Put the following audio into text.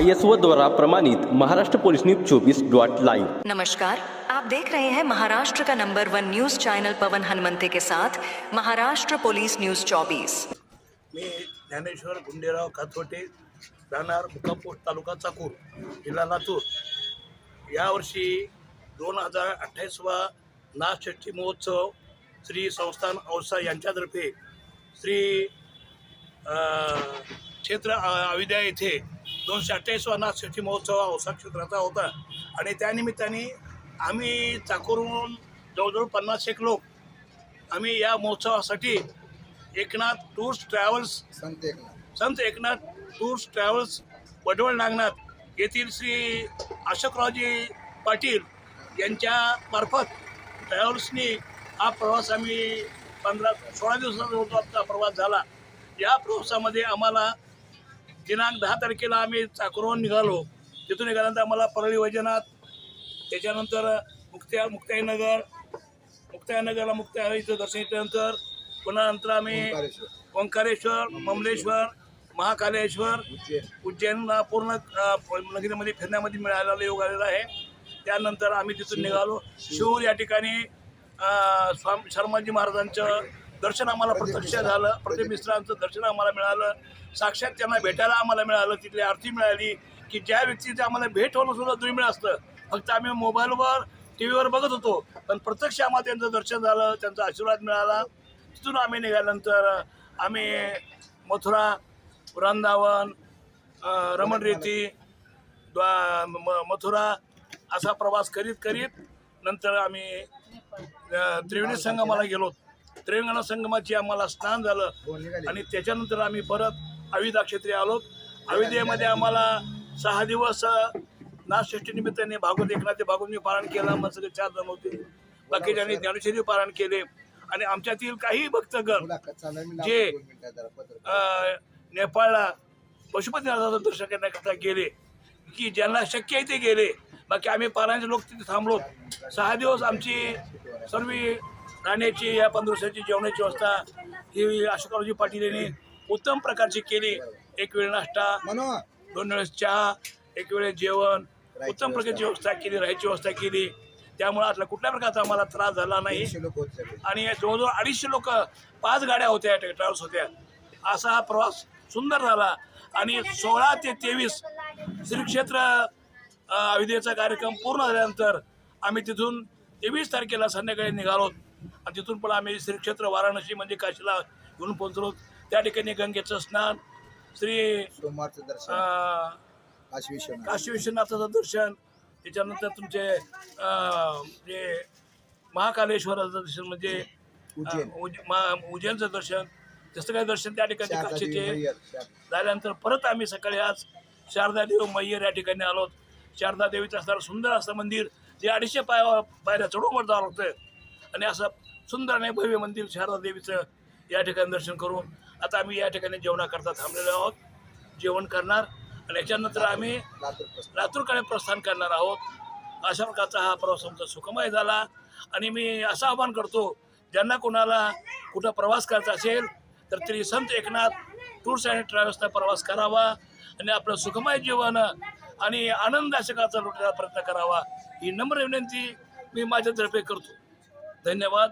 I S O द्वारा प्रमाणित Maharashtra police news चोवीस डॉट लाईव्ह. नमस्कार आप देख रहे हैं महाराष्ट्र का number one news channel Pawan Hanumante के साथ महाराष्ट्र पुलिस न्यूज 24 मी ज्ञानेश्वर गुंडेराव कातवटे राहणार मुकापूर तालुका चाकूर जिल्हा लातूर. यावर्षी दोन हजार अठ्ठावीसवा नाषष्ठी महोत्सव श्री संस्थान औसा यांच्यातर्फे श्री क्षेत्र अविद्या येथे दोनशे अठ्ठावीसवा नाषष्ठी महोत्सव हा औसा क्षेत्राचा होता. आणि त्यानिमित्ताने आम्ही चाकूरहून जवळजवळ पन्नास एक लोक आम्ही या महोत्सवासाठी Eknath tours travels Sant Eknath. Sant Eknath tours travels Wadwal Nagnath येथील श्री अशोकरावजी पाटील यांच्या मार्फत ट्रॅव्हल्सनी हा प्रवास आम्ही पंधरा सोळा दिवसाचा होतो आमचा प्रवास झाला. या प्रवासामध्ये आम्हाला दिनांक दहा तारखेला आम्ही चाकरवून निघालो. तिथून निघाल्यानंतर आम्हाला परळी वैजनाथ त्याच्यानंतर मुक्त्या मुक्ताईनगर मुक्ताईनगरला मुक्ताईचं दर्शन घेतल्यानंतर पुन्हा नंतर आम्ही ओंकारेश्वर. ममलेश्वर महाकालेश्वर उज्जैन उज्जैनला पूर्ण नगरीमध्ये फिरण्यामध्ये मिळालेला योग आलेला आहे. त्यानंतर आम्ही तिथून निघालो. शिवूर या ठिकाणी स्वाम शर्माजी महाराजांचं दर्शन आम्हाला प्रत्यक्ष झालं. प्रदीप मिश्रांचं दर्शन आम्हाला मिळालं. साक्षात त्यांना भेटायला आम्हाला मिळालं. तिथली आरती मिळाली की ज्या व्यक्तीचं आम्हाला भेट होणं सुद्धा दुर्मिळ असतं. फक्त आम्ही मोबाईलवर टी व्हीवर बघत होतो. पण प्रत्यक्ष आम्हाला त्यांचं दर्शन झालं त्यांचा आशीर्वाद मिळाला. तिथून आम्ही निघाल्यानंतर आम्ही मथुरा वृंदावन रमणरेती द्वा म- मथुरा असा प्रवास करीत करीत नंतर आम्ही त्रिवेणी संगमाला गेलो त्रिवेणी संगमाची आम्हाला स्नान झालं. आणि त्याच्यानंतर आम्ही परत अविदा क्षेत्री आलो. अविद्येमध्ये आम्हाला सहा दिवस नाथषष्ठी निमित्ताने भागवत एकनाथ भागवत मी पारायण केलं. मग सगळे चार जण होते. बाकीच्यांनी ज्ञानेश्वरी पारण केले. आणि आमच्यातील काही भक्तगण जे- नेपाळला पशुपतीनाथाचं दर्शन करण्याकरता गेले की ज्यांना शक्य आहे ते गेले. बाकी आम्ही पारायणचे लोक तिथे थांबलो. सहा दिवस आमची सर्व राहण्याची या पंधरा दिवसाची जेवणाची व्यवस्था ही अशोकरावजी पाटील यांनी उत्तम प्रकारची केली. एक वेळ नाश्ता दोन वेळेस चहा एक वेळेस जेवण. उत्तम प्रकारची व्यवस्था. केली राहायची व्यवस्था केली. त्यामुळे आता कुठल्या प्रकारचा आम्हाला त्रास झाला नाही. आणि जवळजवळ अडीचशे लोक पाच गाड्या होत्या ट्रॅव्हल्स होत्या. असा हा प्रवास सुंदर झाला. आणि सोळा ते तेवीस श्री क्षेत्र अ, अविद्येचा कार्यक्रम पूर्ण झाल्यानंतर आम्ही तिथून तेवीस तारखेला संध्याकाळी निघालो. आणि तिथून पण आम्ही श्री क्षेत्र वाराणसी म्हणजे काशीला घेऊन पोहोचलो. त्या ठिकाणी गंगेचं स्नान श्री सोमवारचं दर्शन. काशी विश्वनाथ. काशी विश्वनाथाचं दर्शन त्याच्यानंतर तुमचे जे महाकालेश्वराचं दर्शन म्हणजे उज्जैनचं दर्शन तसं काही दर्शन त्या ठिकाणी काशीचे. झाल्यानंतर परत आम्ही सकाळी आज शारदा देव मैयर या ठिकाणी आलो. शारदा देवीचं असणारं सुंदर असं मंदिर जे अडीचशे पाय पायऱ्या चढून वर जावं लागतं आणि असं सुंदर आणि भव्य मंदिर शारदा देवीचं या ठिकाणी दर्शन करून आता आम्ही या ठिकाणी जेवणाकरता थांबलेलो आहोत. जेवण करणार आणि याच्यानंतर आम्ही लातूरकडे प्रस्थान करणार आहोत. अशा प्रकारचा हा प्रवास आमचा सुखमय झाला आणि मी असं आवाहन करतो ज्यांना कोणाला कुठं प्रवास करायचा असेल तर तरी संत एकनाथ टूर्स अँड ट्रॅव्हल्सचा प्रवास करावा आणि आपलं सुखमय जीवन आणि आनंद अशकाचा लुटण्याचा प्रयत्न करावा ही नम्र विनंती मी माझ्यातर्फे करतो. धन्यवाद.